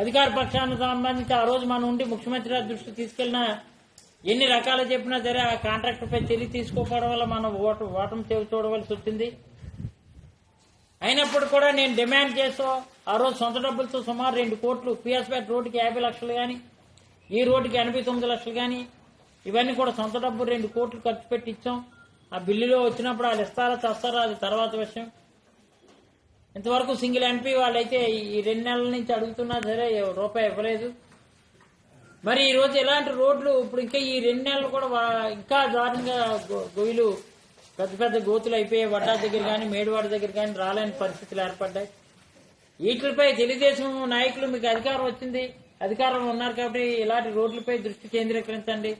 అధికార పక్షానికి సంబంధించి ఆ రోజు మనం ఉండి ముఖ్యమంత్రి గారి దృష్టికి తీసుకెళ్ళినా ఎన్ని రకాలు చెప్పినా సరే ఆ కాంట్రాక్టర్ పై చర్య తీసుకోకపోవడం వల్ల మనం ఓటం ఓటమి చూడవలసి వచ్చింది. అయినప్పుడు కూడా నేను డిమాండ్ చేస్తూ ఆ రోజు సొంత డబ్బులతో సుమారు రెండు కోట్లు పిఎస్పేట రోడ్డుకి యాభై లక్షలు కానీ ఈ రోడ్డుకి ఎనభై తొమ్మిది లక్షలు కానీ ఇవన్నీ కూడా సొంత డబ్బు రెండు కోట్లు ఖర్చు పెట్టి ఇచ్చాం. ఆ బిల్లులో వచ్చినప్పుడు వాళ్ళు ఇస్తారా చస్తారా అది తర్వాత విషయం. ఇంతవరకు సింగిల్ ఎంపీ వాళ్ళైతే ఈ రెండు నెలల నుంచి అడుగుతున్నా సరే రూపాయి ఇవ్వలేదు. మరి ఈ రోజు ఇలాంటి రోడ్లు ఇప్పుడు ఇంకా ఈ రెండు నెలలు కూడా ఇంకా దారుణంగా గొయ్యలు పెద్ద పెద్ద గోతులు అయిపోయాయి. వడ్డా దగ్గర కానీ మేడివాడ దగ్గర కానీ రాలేని పరిస్థితులు ఏర్పడ్డాయి. వీటిపై తెలుగుదేశం నాయకులు మీకు అధికారం వచ్చింది. అధికారంలో ఉన్నారు కాబట్టి ఇలాంటి రోడ్లపై దృష్టి కేంద్రీకరించండి.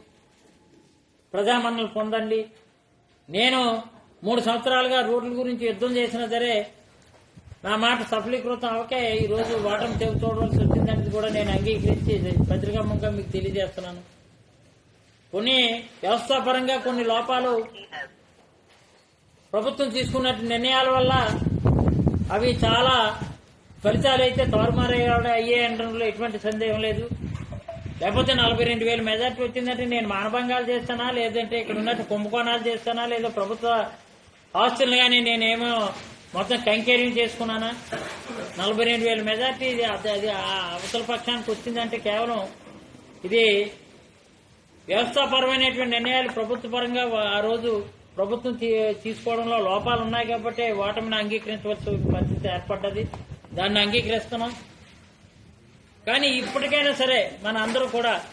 ప్రజామన్నలు పొందండి. నేను మూడు సంవత్సరాలుగా రోడ్ల గురించి యుద్ధం చేసినా సరే నా మాట సఫలీకృతం అవకే ఈ రోజు వాటం తెగు చూడవలసి వచ్చిందని కూడా నేను అంగీకరించి పత్రికాముఖంగా మీకు తెలియజేస్తున్నాను. కొన్ని వ్యవస్థాపరంగా కొన్ని లోపాలు ప్రభుత్వం తీసుకున్న నిర్ణయాల వల్ల అవి చాలా ఫలితాలు అయితే తారుమారయ్యాడు అయ్యే అనడంలో ఎటువంటి సందేహం లేదు. లేకపోతే నలభై రెండు వేల మెజార్టీ వచ్చిందంటే నేను మానభంగాలు చేస్తానా లేదంటే ఇక్కడ ఉన్నట్టు కుంభకోణాలు చేస్తానా లేదా ప్రభుత్వ ఆస్తులు కానీ నేనేమో మొత్తం కంకేరింగ్ చేసుకున్నానా? నలభై రెండు వేల మెజార్టీ ఇది. అది అది ఆ అవతల పక్షానికి వచ్చిందంటే కేవలం ఇది వ్యవస్థాపరమైనటువంటి నిర్ణయాలు ప్రభుత్వ పరంగా ఆ రోజు ప్రభుత్వం తీ- తీసుకోవడంలో లోపాలు ఉన్నాయి కాబట్టి ఓటమిని అంగీకరించవలసిన పరిస్థితి ఏర్పడ్డది. దాన్ని అంగీకరిస్తున్నాం. కానీ ఇప్పటికైనా సరే మన అందరూ కూడా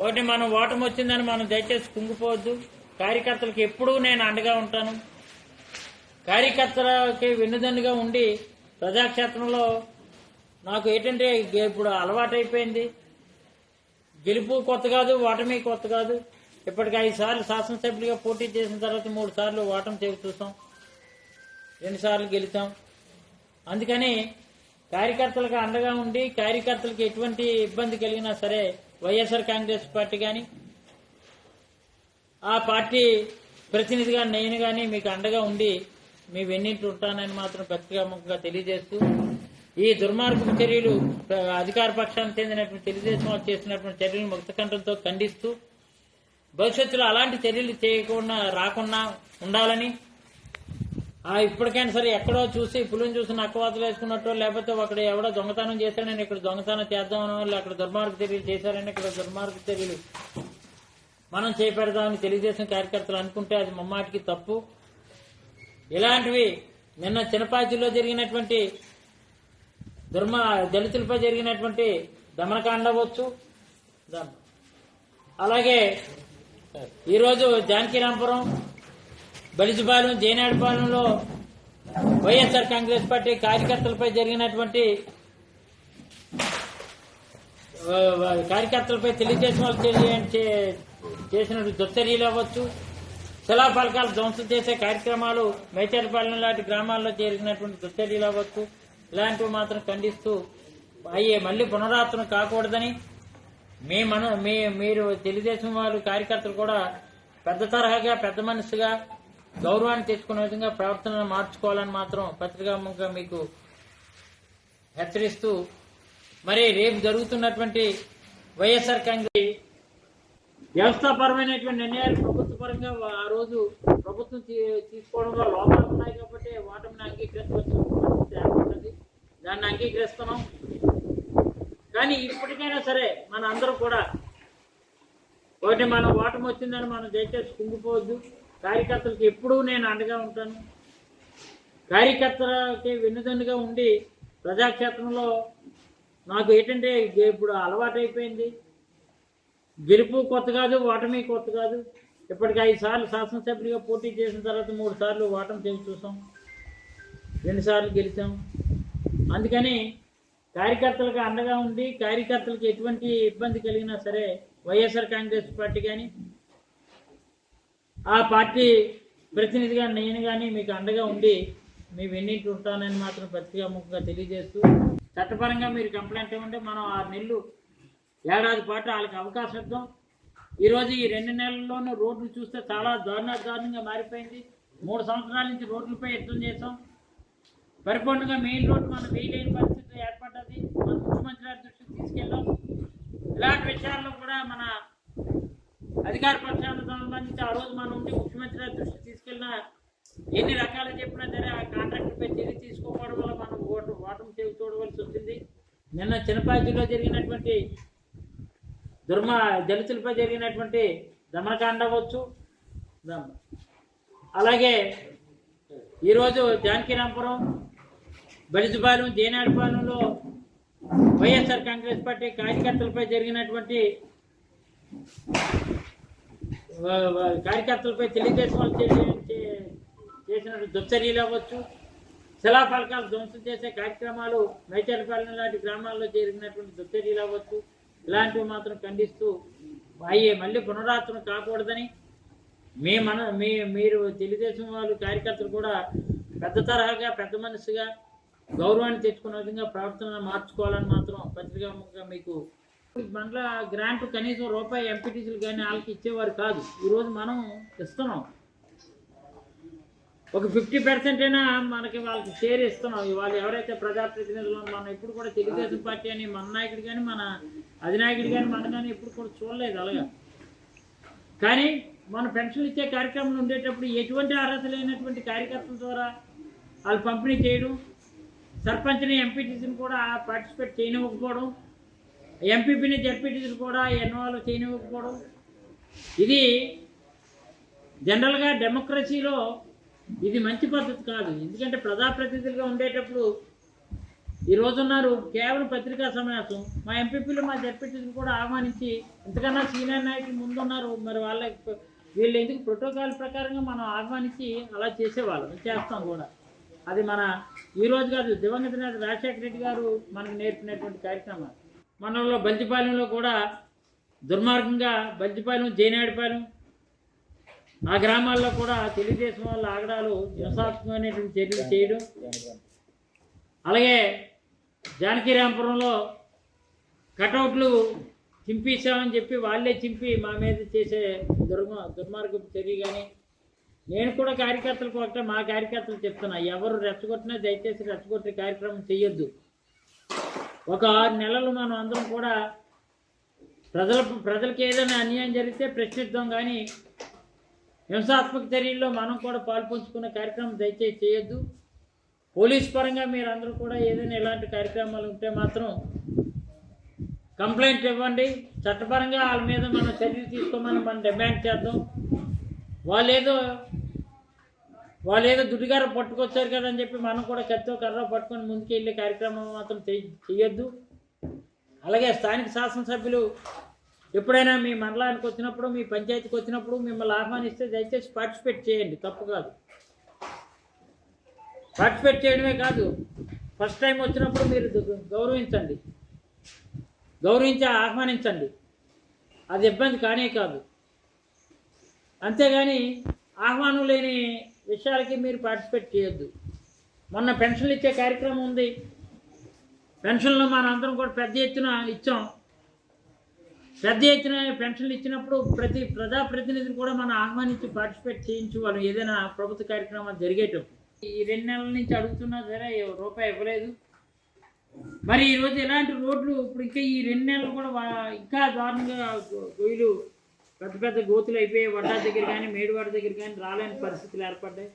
ఒకటి మనం ఓటమి వచ్చిందని మనం దయచేసి కుంగిపోవద్దు. కార్యకర్తలకు ఎప్పుడూ నేను అండగా ఉంటాను. కార్యకర్తలకి వెన్నుదన్నుగా ఉండి ప్రజాక్షేత్రంలో నాకు ఏంటంటే ఇప్పుడు అలవాటైపోయింది. గెలుపు కొత్త కాదు ఓటమి కొత్త కాదు. ఇప్పటికి ఐదు సార్లు శాసనసభ్యులుగా పోటీ చేసిన తర్వాత మూడు సార్లు ఓటమి చేసి చూసాం. రెండుసార్లు గెలుతాం గెలిచాం. అందుకని కార్యకర్తలకు అండగా ఉండి కార్యకర్తలకు ఎటువంటి ఇబ్బంది కలిగినా సరే వైఎస్ఆర్ కాంగ్రెస్ పార్టీ కానీ ఆ పార్టీ ప్రతినిధిగా నేను కానీ మీకు అండగా ఉండి మీ వెన్నింటి ఉంటానని మాత్రం పత్రికాముఖంగా తెలియజేస్తూ ఈ దుర్మార్గపు చర్యలు అధికార పక్షానికి చెందినటువంటి తెలుగుదేశం వాళ్ళు చేసినటువంటి చర్యలు ముక్తకంఠంతో ఖండిస్తూ భవిష్యత్తులో అలాంటి చర్యలు చేయకుండా రాకుండా ఉండాలని ఆ ఇప్పటికైనా సరే ఎక్కడో చూసి పులిని చూసి నక్కవాతలు వేసుకున్నట్టు లేకపోతే అక్కడ ఎవడో దొంగతనం చేశాడని ఇక్కడ దొంగతనం చేద్దామని వాళ్ళు అక్కడ దుర్మార్గ చర్యలు చేశారని ఇక్కడ దుర్మార్గ చర్యలు మనం చేపెడదామని తెలుగుదేశం కార్యకర్తలు అనుకుంటే అది మమ్మాటికి తప్పు. ఇలాంటివి నిన్న చినపాచిలో జరిగినటువంటి దుర్మ దళితులపై జరిగినటువంటి దమనకాండ అవ్వచ్చు ద- అలాగే ఈరోజు జానకీరాంపురం బలిజపాలెం జైనాడిపాలెంలో వైఎస్ఆర్ కాంగ్రెస్ పార్టీ కార్యకర్తలపై జరిగినటువంటి కార్యకర్తలపై తెలుగుదేశం వాళ్ళు చే- చేసినటువంటి దుశ్చర్యలు అవ్వచ్చు. శిలాఫలకాలు ధ్వంసం చేసే కార్యక్రమాలు మేచర్పాలెం లాంటి గ్రామాల్లో జరిగినటువంటి దుశ్చర్యలు అవ్వచ్చు. ఇలాంటివి మాత్రం ఖండిస్తూ అయ్యే మళ్ళీ పునరావృతం కాకూడదని మీ మన మీ మీరు తెలుగుదేశం వారు కార్యకర్తలు కూడా పెద్ద తరహాగా పెద్ద మనసుగా గౌరవాన్ని తెచ్చుకునే విధంగా ప్రవర్తనను మార్చుకోవాలని మాత్రం పత్రికాముఖంగా మీకు హెచ్చరిస్తూ మరి రేపు జరుగుతున్నటువంటి వైఎస్ఆర్ కాంగ్రెస్ వ్యవస్థాపరమైనటువంటి నిర్ణయాలు ప్రభుత్వ పరంగా ఆ రోజు ప్రభుత్వం తీ- తీసుకోవడంలో లోపాలు ఉన్నాయి కాబట్టి ఓటమిని అంగీకరించవచ్చు ఏర్పడ్డది. దాన్ని అంగీకరిస్తున్నాం. కానీ ఇప్పటికైనా సరే మన అందరూ కూడా ఒకటి మనం ఓటమి వచ్చిందని మనం దయచేసి కుంగిపోవద్దు. కార్యకర్తలకు ఎప్పుడూ నేను అండగా ఉంటాను. కార్యకర్తలకి వెన్నుదన్నుగా ఉండి ప్రజాక్షేత్రంలో నాకు ఏంటంటే ఇప్పుడు అలవాటైపోయింది. గెలుపు కొత్త కాదు ఓటమి కొత్త కాదు. ఇప్పటికి ఐదు సార్లు శాసనసభ్యులుగా పోటీ చేసిన తర్వాత మూడు సార్లు ఓటమి చేసి చూసాం. రెండుసార్లు గెలిచాం. అందుకని కార్యకర్తలకు అండగా ఉండి కార్యకర్తలకు ఎటువంటి ఇబ్బంది కలిగినా సరే వైఎస్ఆర్ కాంగ్రెస్ పార్టీ కానీ ఆ పార్టీ ప్రతినిధిగా నేను కానీ మీకు అండగా ఉండి మీ వెన్నింటి ఉంటానని మాత్రం పత్రికాముఖంగా తెలియజేస్తూ చట్టపరంగా మీరు కంప్లైంట్ ఇవ్వండి. మనం ఆరు నెలలు ఏడాది పాటు వాళ్ళకి అవకాశం ఇద్దాం. ఈరోజు ఈ రెండు నెలల్లోనూ రోడ్లు చూస్తే చాలా దారుణ దారుణంగా మారిపోయింది. మూడు సంవత్సరాల నుంచి రోడ్లపై యుద్ధం చేసాం పరిపూర్ణంగా మెయిన్ రోడ్డు మనం వేయలేని పరిస్థితి ఏర్పడ్డది. మనం ముఖ్యమంత్రి గారి దృష్టికి తీసుకెళ్ళాం ఇలాంటి విషయాల్లో కూడా మన అధికార పక్షాలకు సంబంధించి ఆ రోజు మనం ఉండి ముఖ్యమంత్రి గారి దృష్టికి తీసుకెళ్ళిన ఎన్ని రకాలు చెప్పినా సరే ఆ కాంట్రాక్టర్పై చర్య తీసుకోకపోవడం వల్ల మనం ఓటు ఓటమి చేసి చూడవలసి వచ్చింది. నిన్న చిన్నపాజిలో జరిగినటువంటి దుర్మ దళితులపై జరిగినటువంటి దమనకాండ అవ్వచ్చు. అలాగే ఈరోజు జానకీరాంపురం బలిజపాలెం జేనాడిపాలెంలో వైఎస్ఆర్ కాంగ్రెస్ పార్టీ కార్యకర్తలపై జరిగినటువంటి కార్యకర్తలపై తెలుగుదేశం వాళ్ళు చే- చేసిన దుశ్చర్యలు అవ్వచ్చు. శిలాఫలకాలు ధ్వంసం చేసే కార్యక్రమాలు మైచర్పాలెం లాంటి గ్రామాల్లో జరిగినటువంటి దుశ్చర్యలు అవ్వచ్చు. ఇలాంటివి మాత్రం ఖండిస్తూ అయ్యే మళ్ళీ పునరావృతం కాకూడదని మీ మన మీ మీరు తెలుగుదేశం వాళ్ళు కార్యకర్తలు కూడా పెద్ద తరహాగా పెద్ద మనసుగా గౌరవాన్ని తెచ్చుకునే విధంగా ప్రవర్తన మార్చుకోవాలని మాత్రం పత్రికా మీకు మండల గ్రాంట్ కనీసం రూపాయి ఎంపీటీసీలు కానీ వాళ్ళకి ఇచ్చేవారు కాదు. ఈరోజు మనం ఇస్తున్నాం. ఒక ఫిఫ్టీ పర్సెంట్ అయినా మనకి వాళ్ళకి షేర్ ఇస్తున్నాం. వాళ్ళు ఎవరైతే ప్రజాప్రతినిధులు మనం ఎప్పుడు కూడా తెలుగుదేశం పార్టీ అని మన నాయకుడు కానీ మన అధినాయకుడు కానీ మన కానీ ఎప్పుడు కూడా చూడలేదు అలాగా. కానీ మన పెన్షన్లు ఇచ్చే కార్యక్రమం ఉండేటప్పుడు ఎటువంటి అర్హత లేనటువంటి కార్యకర్తల ద్వారా వాళ్ళు పంపిణీ చేయడం సర్పంచ్ని ఎంపీటీసీని కూడా పార్టిసిపేట్ చేయనివ్వకపోవడం ఎంపీపీని జడ్పీటీసీని కూడా ఇన్వాల్వ్ చేయనివ్వకపోవడం. ఇది జనరల్గా డెమోక్రసీలో ఇది మంచి పద్ధతి కాదు. ఎందుకంటే ప్రజాప్రతినిధులుగా ఉండేటప్పుడు ఈ రోజున్నారు. కేవలం పత్రికా సమావేశం. మా ఎంపీపీలు మా జడ్పీటీసీలు కూడా ఆహ్వానించి ఇంతకన్నా సీనియర్ నాయకులు ముందున్నారు. మరి వాళ్ళ వీళ్ళు ఎందుకు ప్రోటోకాల్ ప్రకారంగా మనం ఆహ్వానించి అలా చేసేవాళ్ళం? చేస్తాం కూడా. అది మన ఈరోజు కాదు దివంగత నేత రాజశేఖర రెడ్డి గారు మనకు నేర్పినటువంటి కార్యక్రమాలు మనలో బల్జిపాలెంలో కూడా దుర్మార్గంగా బల్జిపాలెం జయనాడిపాలెం ఆ గ్రామాల్లో కూడా తెలుగుదేశం వాళ్ళ ఆగడాలు హింసాత్మకమైనటువంటి చర్యలు చేయడం. అలాగే జానకీరాంపురంలో కటౌట్లు చింపేశామని చెప్పి వాళ్ళే చింపి మా మీద చేసే దుర్మ దుర్మార్గపు చర్య కానీ నేను కూడా కార్యకర్తలకు ఒకటే మా కార్యకర్తలు చెప్తున్నా ఎవరు రెచ్చగొట్టినా దయచేసి రెచ్చగొట్టే కార్యక్రమం చేయొద్దు ఒక ఆరు నెలలు మనం అందరం కూడా ప్రజల ప్రజలకు ఏదైనా అన్యాయం జరిగితే ప్రశ్నిద్దాం కానీ హింసాత్మక చర్యల్లో మనం కూడా పాల్పంచుకునే కార్యక్రమం దయచేసి చేయొద్దు. పోలీస్ పరంగా మీరందరూ కూడా ఏదైనా ఇలాంటి కార్యక్రమాలు ఉంటే మాత్రం కంప్లైంట్ ఇవ్వండి. చట్టపరంగా వాళ్ళ మీద మనం చర్యలు తీసుకోమని మనం డిమాండ్ చేద్దాం. వాళ్ళు ఏదో వాళ్ళు ఏదో దుడిగార పట్టుకొచ్చారు కదా అని చెప్పి మనం కూడా కత్తో కర్ర పట్టుకొని ముందుకు వెళ్ళే కార్యక్రమం మాత్రం చేయొద్దు. అలాగే స్థానిక శాసనసభ్యులు ఎప్పుడైనా మీ మండలానికి వచ్చినప్పుడు మీ పంచాయతీకి వచ్చినప్పుడు మిమ్మల్ని ఆహ్వానిస్తే దయచేసి పార్టిసిపేట్ చేయండి తప్పు కాదు. పార్టిసిపేట్ చేయడమే కాదు ఫస్ట్ టైం వచ్చినప్పుడు మీరు గౌరవించండి. గౌరవించి ఆహ్వానించండి. అది ఇబ్బంది కానే కాదు. అంతేగాని ఆహ్వానం లేని విషయాలకి మీరు పార్టిసిపేట్ చేయొద్దు. మొన్న పెన్షన్లు ఇచ్చే కార్యక్రమం ఉంది. పెన్షన్లు మనందరం కూడా పెద్ద ఎత్తున ఇచ్చాం. పెద్ద ఎత్తున పెన్షన్లు ఇచ్చినప్పుడు ప్రతి ప్రజాప్రతినిధిని కూడా మనం ఆహ్వానించి పార్టిసిపేట్ చేయించు వాళ్ళు ఏదైనా ప్రభుత్వ కార్యక్రమాలు జరిగేటప్పుడు. ఈ రెండు నెలల నుంచి అడుగుతున్నా సరే రూపాయి ఇవ్వలేదు. మరి ఈరోజు ఎలాంటి రోడ్లు ఇప్పుడు ఇంకా ఈ రెండు నెలలు కూడా ఇంకా దారుణంగా గొయ్యలు పెద్ద పెద్ద గోతులు అయిపోయి వడ్డా దగ్గర కానీ మేడివాడ దగ్గర కానీ రాలేని పరిస్థితులు ఏర్పడ్డాయి.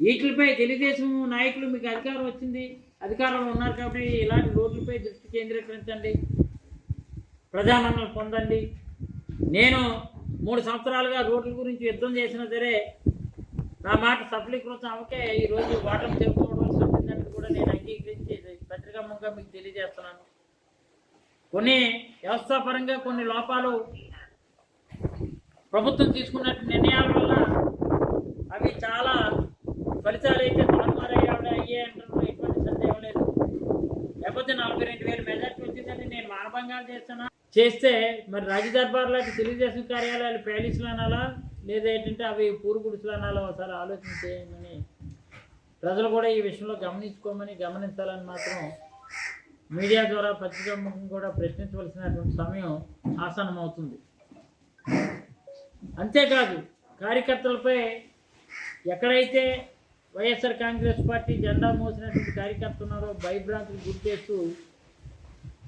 వీటిపై తెలుగుదేశం నాయకులు మీకు అధికారం వచ్చింది. అధికారంలో ఉన్నారు కాబట్టి ఇలాంటి రోడ్లపై దృష్టి కేంద్రీకరించండి. ప్రజామన్నలు పొందండి. నేను మూడు సంవత్సరాలుగా రోడ్ల గురించి యుద్ధం చేసినా సరే నా మాట సఫలీకృతం అవకే ఈరోజు వాటం చెప్పుకోవడం వచ్చిందని కూడా నేను అంగీకరించి పత్రికాముఖంగా మీకు తెలియజేస్తున్నాను. కొన్ని వ్యవస్థాపరంగా కొన్ని లోపాలు ప్రభుత్వం తీసుకున్న నిర్ణయాల వల్ల అవి చాలా ఫలితాలు అయితే తారుమారయ్యే అయ్యే అంటారు ఎటువంటి సందేహం లేదు. లేకపోతే నలభై రెండు వేల మెజార్టీ వచ్చిందని నేను మానభంగాలు చేస్తున్నా. చేస్తే మరి రాజదర్బార్ లాంటి తెలుగుదేశం కార్యాలయాలు ప్యాలెస్లు అనాలా? లేదా ఏంటంటే అవి పూరు అనాలా? ఒకసారి ఆలోచన చేయమని ప్రజలు కూడా ఈ విషయంలో గమనించుకోమని గమనించాలని మాత్రం మీడియా ద్వారా పత్రికా ముఖం కూడా ప్రశ్నించవలసినటువంటి సమయం ఆసన్నమవుతుంది. అంతేకాదు కార్యకర్తలపై ఎక్కడైతే వైఎస్ఆర్ కాంగ్రెస్ పార్టీ జెండా మోసినటువంటి కార్యకర్త ఉన్నారో భయభ్రాంతులు గుర్తు చేస్తూ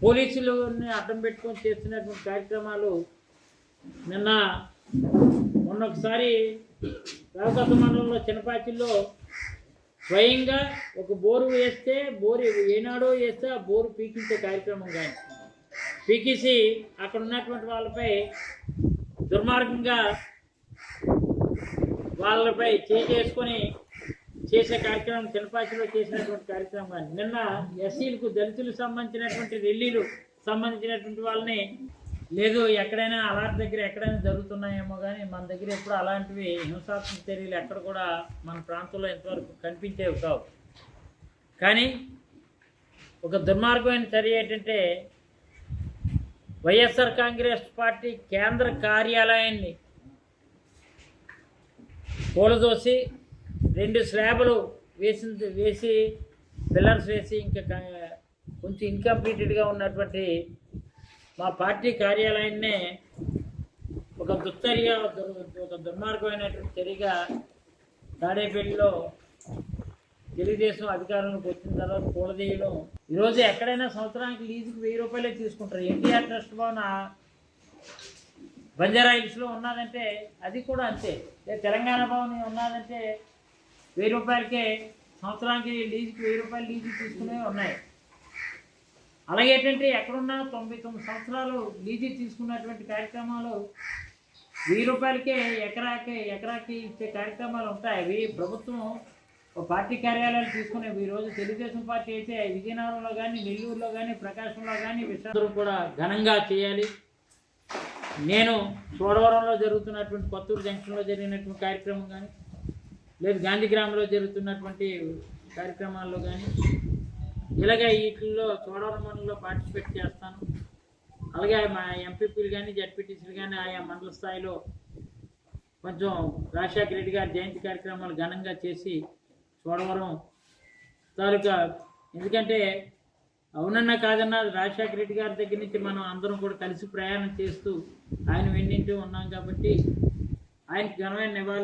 పోలీసులని అడ్డం పెట్టుకొని చేస్తున్నటువంటి కార్యక్రమాలు నిన్న మొన్నొకసారి ఒకసారి మండలంలో చిన్నపాచిల్లో స్వయంగా ఒక బోరు వేస్తే బోరు ఏనాడో వేస్తే ఆ బోరు పీకించే కార్యక్రమం కానీ పీకేసి అక్కడ ఉన్నటువంటి వాళ్ళపై దుర్మార్గంగా వాళ్ళపై చేసుకొని చేసే కార్యక్రమం చిన్నపాచిలో చేసినటువంటి కార్యక్రమం కానీ నిన్న ఎస్సీలకు దళితులకు సంబంధించినటువంటి ఢిల్లీలు సంబంధించినటువంటి వాళ్ళని లేదు ఎక్కడైనా అలాంటి దగ్గర ఎక్కడైనా జరుగుతున్నాయేమో కానీ మన దగ్గర ఎప్పుడు అలాంటివి హింసాత్మక చర్యలు ఎక్కడ కూడా మన ప్రాంతంలో ఇంతవరకు కనిపించేవి కావు. కానీ ఒక దుర్మార్గమైన చర్య ఏంటంటే వైఎస్ఆర్ కాంగ్రెస్ పార్టీ కేంద్ర కార్యాలయాన్ని పూలదోసి రెండు స్లాబులు వేసి వేసి పిల్లర్స్ వేసి ఇంకా కొంచెం ఇన్కంప్లీటెడ్గా ఉన్నటువంటి మా పార్టీ కార్యాలయాన్నే ఒక దుత్తరిగా ఒక దుర్మార్గమైనటువంటి చర్యగా తాడేపల్లిలో తెలుగుదేశం అధికారంలోకి వచ్చిన తర్వాత కూలదీయడం ఈరోజు ఎక్కడైనా సంవత్సరానికి లీజుకి వెయ్యి రూపాయలే తీసుకుంటారు. ఎన్టీఆర్ ట్రస్ట్ భవన బంజారా హిల్స్లో ఉన్నదంటే అది కూడా అంతే. తెలంగాణ భవన్ ఉన్నదంటే వెయ్యి రూపాయలకే సంవత్సరానికి లీజుకి వెయ్యి రూపాయలు లీజు తీసుకునేవి ఉన్నాయి. అలాగే ఏంటంటే ఎక్కడున్నా తొంభై తొమ్మిది సంవత్సరాలు లీజు తీసుకున్నటువంటి కార్యక్రమాలు వెయ్యి రూపాయలకే ఎకరాకి ఎకరాకి ఇచ్చే కార్యక్రమాలు ఉంటాయి. అవి ప్రభుత్వం ఒక పార్టీ కార్యాలయాలు తీసుకునే ఈ రోజు తెలుగుదేశం పార్టీ అయితే విజయనగరంలో కానీ నెల్లూరులో కానీ ప్రకాశంలో కానీ విశాఖపట్నం కూడా ఘనంగా చేయాలి. నేను చోడవరంలో జరుగుతున్నటువంటి కొత్తూరు జంక్షన్లో జరిగినటువంటి కార్యక్రమం కానీ లేదు గాంధీగ్రామ్లో జరుగుతున్నటువంటి కార్యక్రమాల్లో కానీ ఇలాగ వీటిల్లో చోడవరం పార్టిసిపేట్ చేస్తాను. అలాగే మా ఎంపీపీలు కానీ జడ్పీటీసీలు కానీ ఆయా మండల స్థాయిలో కొంచెం రాజశేఖర రెడ్డి గారి జయంతి కార్యక్రమాలు ఘనంగా చేసి చోడవరం తాలూకా ఎందుకంటే అవునన్నా కాదన్నా రాజశేఖర రెడ్డి గారి దగ్గర నుంచి మనం అందరం కూడా కలిసి ప్రయాణం చేస్తూ ఆయన వెన్నింటి ఉన్నాం కాబట్టి ఆయనకి ఘనమైన నివాళులు